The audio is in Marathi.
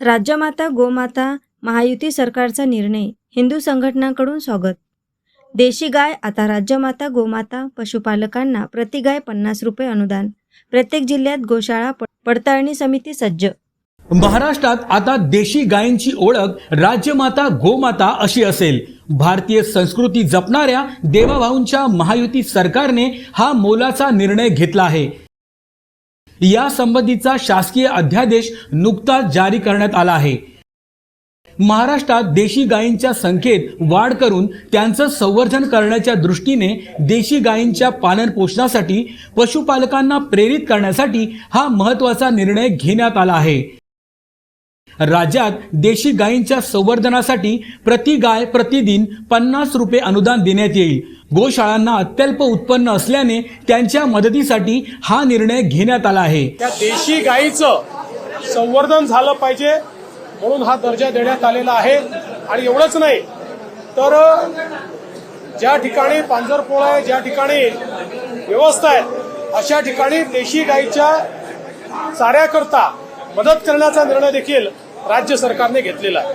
राज्यमाता गोमाता महायुती सरकारचा निर्णय हिंदू संघटनांकडून स्वागत. देशी गाय आता राज्यमाता गोमाता पशुपालकांना प्रति गाय पन्नास रुपये अनुदान. प्रत्येक जिल्ह्यात गोशाळा प- पडताळणी समिती सज्ज. महाराष्ट्रात आता देशी गायींची ओळख राज्यमाता गोमाता अशी असेल. भारतीय संस्कृती जपणाऱ्या देवाभाऊंच्या महायुती सरकारने हा मोलाचा निर्णय घेतला आहे. या संबंधीचा शासकीय अध्यादेश नुकताच जारी करण्यात आला आहे. महाराष्ट्रात देशी गायींच्या संख्येत वाढ करून त्यांचं संवर्धन करण्याच्या दृष्टीने देशी गायींच्या पालन पोषणासाठी पशुपालकांना प्रेरित करण्यासाठी हा महत्त्वाचा निर्णय घेण्यात आला आहे. राज्यात देशी गायींच्या संवर्धनासाठी प्रति गाय प्रतिदिन पन्नास रुपये अनुदान देण्यात येईल. गोशाळांना अत्यल्प उत्पन्न असल्याने त्यांच्या मदतीसाठी हा निर्णय घेण्यात आला आहे. त्या देशी गायीचं संवर्धन झालं पाहिजे म्हणून हा दर्जा देण्यात आलेला आहे. आणि एवढंच नाही तर ज्या ठिकाणी पांजरपोळ आहे ज्या ठिकाणी व्यवस्था आहे अशा ठिकाणी देशी गायीच्या चाऱ्याकरता मदत करण्याचा निर्णय देखील राज्य सरकारने घेतलेला आहे.